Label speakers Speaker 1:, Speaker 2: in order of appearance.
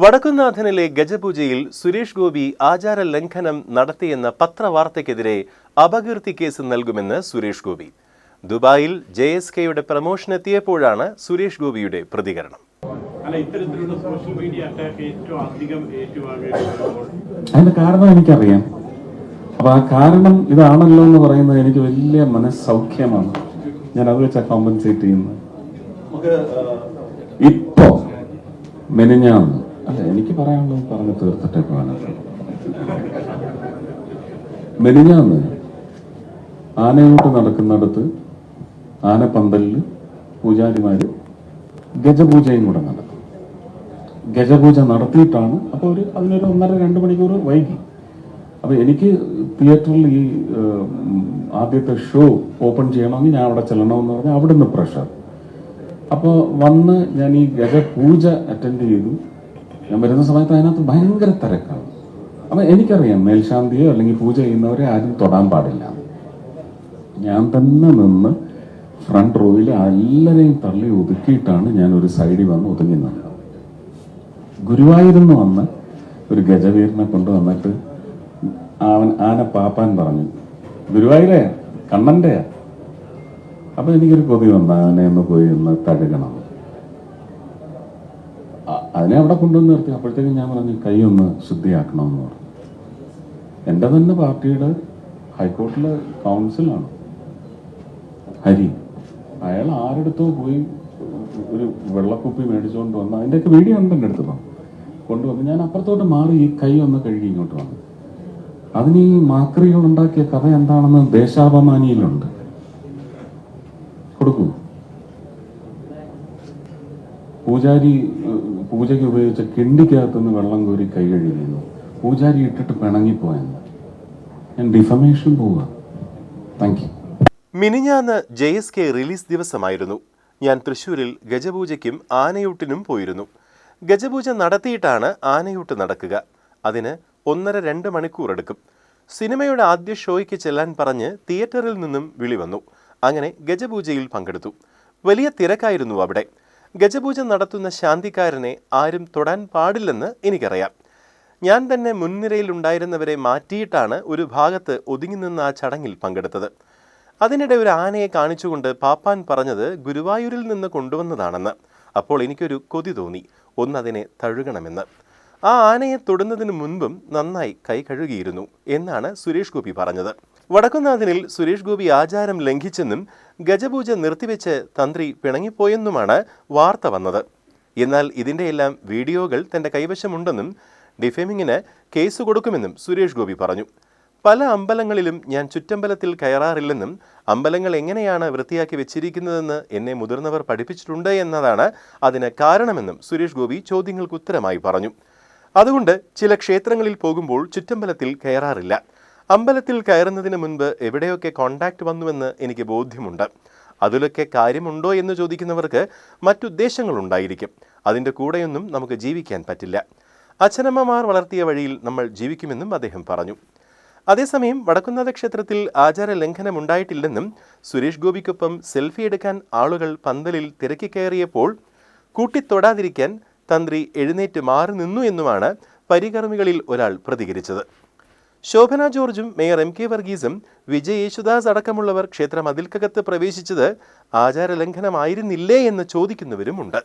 Speaker 1: വടക്കുന്നാഥനിലെ ഗജപൂജയിൽ സുരേഷ് ഗോപി ആചാര ലംഘനം നടത്തിയെന്ന പത്രവാർത്തയ്ക്കെതിരെ അപകീർത്തി കേസ് നൽകുമെന്ന് സുരേഷ് ഗോപി. ദുബായിൽ ജെ എസ് കെയുടെ പ്രമോഷൻ എത്തിയപ്പോഴാണ് സുരേഷ് ഗോപിയുടെ പ്രതികരണം.
Speaker 2: അല്ല ഇത്തരത്തിലുള്ള സോഷ്യൽ മീഡിയ അറ്റാക്ക് ഏറ്റവും അധികം ഏറ്റുവാങ്ങേണ്ടി വരുമ്പോൾ
Speaker 3: അതിന്റെ കാരണം എനിക്കറിയാം. അപ്പൊ ആ കാരണം ഇതാണല്ലോ എന്ന് പറയുന്നത് എനിക്ക് വലിയ മനസ്സൗഖ്യമാണ്. ഞാൻ അത് വെച്ചാ കോമ്പൻസേറ്റ് ചെയ്യുന്നത്. ഇപ്പോ മെനിഞ്ഞാന്ന് അല്ല എനിക്ക് പറയാനുള്ളത് പറഞ്ഞു തീർത്തിട്ടേ പോകാനുള്ളത് മെലിഞ്ഞാന്ന് ആനയോട്ട് നടക്കുന്നിടത്ത് ആനപ്പന്തലിൽ പൂജാരിമാര് ഗജപൂജയും കൂടെ നടക്കും. ഗജപൂജ നടത്തിയിട്ടാണ് അപ്പോൾ ഒരു അതിനൊരു ഒന്നര രണ്ട് മണിക്കൂർ വൈകി. അപ്പോൾ എനിക്ക് തിയേറ്ററിൽ ഈ ആദ്യത്തെ ഷോ ഓപ്പൺ ചെയ്യണമെങ്കിൽ ഞാൻ അവിടെ ചെല്ലണമെന്ന് പറഞ്ഞാൽ അവിടുന്ന് പ്രഷർ അപ്പോൾ വന്ന് ഞാൻ ഈ ഗജപൂജ അറ്റൻഡ് ചെയ്തു. ഞാൻ വരുന്ന സമയത്ത് അതിനകത്ത് ഭയങ്കര തിരക്കാണ്. അപ്പം എനിക്കറിയാം മേൽശാന്തിയോ അല്ലെങ്കിൽ പൂജ ചെയ്യുന്നവരെ ആരും തൊടാൻ പാടില്ല. ഞാൻ തന്നെ നിന്ന് ഫ്രണ്ട് റോയിൽ എല്ലാവരെയും തള്ളി ഒതുക്കിയിട്ടാണ് ഞാൻ ഒരു സൈഡിൽ വന്ന് ഒതുങ്ങി നിന്നത് ഗുരുവായൂരിന്ന് വന്ന് ഒരു ഗജവീരനെ കൊണ്ടുവന്നിട്ട് അവൻ ആന പാപ്പാൻ പറഞ്ഞു. ഗുരുവായൂരേ കണ്ണന്റെ അപ്പൊ എനിക്കൊരു കൊതി വന്ന ആനയൊന്ന് പോയി ഒന്ന് തഴുകണം. അതിനെ അവിടെ കൊണ്ടുവന്ന് നിർത്തി. അപ്പോഴത്തേക്കും ഞാൻ പറഞ്ഞു കൈ ഒന്ന് ശുദ്ധിയാക്കണമെന്ന് പറഞ്ഞു. എന്റെ തന്നെ പാർട്ടിയുടെ ഹൈക്കോർട്ടിലെ കൗൺസിലാണ്. ഹരി അയാൾ ആരെടുത്തോ പോയി ഒരു വെള്ളക്കുപ്പി മേടിച്ചുകൊണ്ട് വന്ന് അതിന്റെയൊക്കെ വീഡിയോ ഉണ്ട് എന്റെ അടുത്ത് കൊണ്ടുവന്ന് ഞാൻ അപ്പുറത്തോട്ട് മാറി ഈ കൈ ഒന്ന് കഴുകി ഇങ്ങോട്ട് വന്നു. അതിന് ഈ മാക്രികൾ ഉണ്ടാക്കിയ കഥ എന്താണെന്ന് ദേശാഭിമാനിയിലുണ്ട്. കൊടുക്കൂ. പൂജാരി പൂജയ്ക്ക് ഉപയോഗിച്ച കിണ്ടിക്കകത്തുനിന്ന് വെള്ളം കോരി കൈ കഴുകിയിരുന്നു പൂജാരി ഇട്ടിട്ട് പിണങ്ങിപ്പോയെന്ന് ഞാൻ ഡിഫമേഷൻ പോവുക താങ്ക് യു
Speaker 1: മിനിഞ്ഞാന്ന് ജെ എസ് കെ റിലീസ് ദിവസമായിരുന്നു. ഞാൻ തൃശൂരിൽ ഗജപൂജയ്ക്കും ആനയൂട്ടിനും പോയിരുന്നു. ഗജപൂജ നടത്തിയിട്ടാണ് ആനയൂട്ട് നടക്കുക. അതിന് ഒന്നര രണ്ട് മണിക്കൂർ എടുക്കും സിനിമയുടെ ആദ്യ ഷോയ്ക്ക് ചെല്ലാൻ പറഞ്ഞ് തിയേറ്ററിൽ നിന്നും വിളി വന്നു അങ്ങനെ ഗജപൂജയിൽ പങ്കെടുത്തു. വലിയ തിരക്കായിരുന്നു അവിടെ. ഗജപൂജ നടത്തുന്ന ശാന്തിക്കാരനെ ആരും തൊടാൻ പാടില്ലെന്ന് എനിക്കറിയാം. ഞാൻ തന്നെ മുൻനിരയിൽ ഉണ്ടായിരുന്നവരെ മാറ്റിയിട്ടാണ് ഒരു ഭാഗത്ത് ഒതുങ്ങി നിന്ന ആ ചടങ്ങിൽ പങ്കെടുത്തത്. അതിനിടെ ഒരു ആനയെ കാണിച്ചുകൊണ്ട് പാപ്പാൻ പറഞ്ഞത് ഗുരുവായൂരിൽ നിന്ന് കൊണ്ടുവന്നതാണെന്ന്. അപ്പോൾ എനിക്കൊരു കൊതി തോന്നി. ഒന്നതിനെ തഴുകണമെന്ന്. ആ ആനയെ തൊടുന്നതിന് മുൻപും നന്നായി കൈ കഴുകിയിരുന്നു എന്നാണ് സുരേഷ് ഗോപി പറഞ്ഞത്. വടക്കുന്നാഥനിൽ സുരേഷ് ഗോപി ആചാരം ലംഘിച്ചെന്നും ഗജപൂജ നിർത്തിവെച്ച് തന്ത്രി പിണങ്ങിപ്പോയെന്നുമാണ് വാർത്ത വന്നത്. എന്നാൽ ഇതിന്റെയെല്ലാം വീഡിയോകൾ തന്റെ കൈവശമുണ്ടെന്നും ഡിഫേമിങ്ങിന് കേസ് കൊടുക്കുമെന്നും സുരേഷ് ഗോപി പറഞ്ഞു. പല അമ്പലങ്ങളിലും ഞാൻ ചുറ്റമ്പലത്തിൽ കയറാറില്ലെന്നും അമ്പലങ്ങൾ എങ്ങനെയാണ് വൃത്തിയാക്കി വെച്ചിരിക്കുന്നതെന്ന് എന്നെ മുതിർന്നവർ പഠിപ്പിച്ചിട്ടുണ്ട് എന്നതാണ് അതിന് കാരണമെന്നും സുരേഷ് ഗോപി ചോദ്യങ്ങൾക്ക് ഉത്തരമായി പറഞ്ഞു. അതുകൊണ്ട് ചില ക്ഷേത്രങ്ങളിൽ പോകുമ്പോൾ ചുറ്റമ്പലത്തിൽ കയറാറില്ല. അമ്പലത്തിൽ കയറുന്നതിന് മുൻപ് എവിടെയൊക്കെ കോണ്ടാക്ട് വന്നുവെന്ന് എനിക്ക് ബോധ്യമുണ്ട്. അതിലൊക്കെ കാര്യമുണ്ടോ എന്ന് ചോദിക്കുന്നവർക്ക് മറ്റുദ്ദേശങ്ങളുണ്ടായിരിക്കും. അതിന്റെ കൂടെയൊന്നും നമുക്ക് ജീവിക്കാൻ പറ്റില്ല. അച്ഛനമ്മമാർ വളർത്തിയ വഴിയിൽ നമ്മൾ ജീവിക്കുമെന്നും അദ്ദേഹം പറഞ്ഞു. അതേസമയം വടക്കുന്നാഥ ക്ഷേത്രത്തിൽ ആചാര ലംഘനം ഉണ്ടായിട്ടില്ലെന്നും സുരേഷ് ഗോപിക്കൊപ്പം സെൽഫി എടുക്കാൻ ആളുകൾ പന്തലിൽ തിരക്കി കയറിയപ്പോൾ കൂട്ടിത്തൊടാതിരിക്കാൻ തന്ത്രി എഴുന്നേറ്റ് മാറി നിന്നു എന്നുമാണ് പരികർമ്മികളിൽ ഒരാൾ പ്രതികരിച്ചത്. ശോഭന ജോർജും മേയർ എം കെ വർഗീസും വിജയ് യേശുദാസ് അടക്കമുള്ളവർ ക്ഷേത്ര മതിൽക്കകത്ത് പ്രവേശിച്ചത് ആചാരലംഘനമായിരുന്നില്ലേ എന്ന് ചോദിക്കുന്നവരുമുണ്ട്.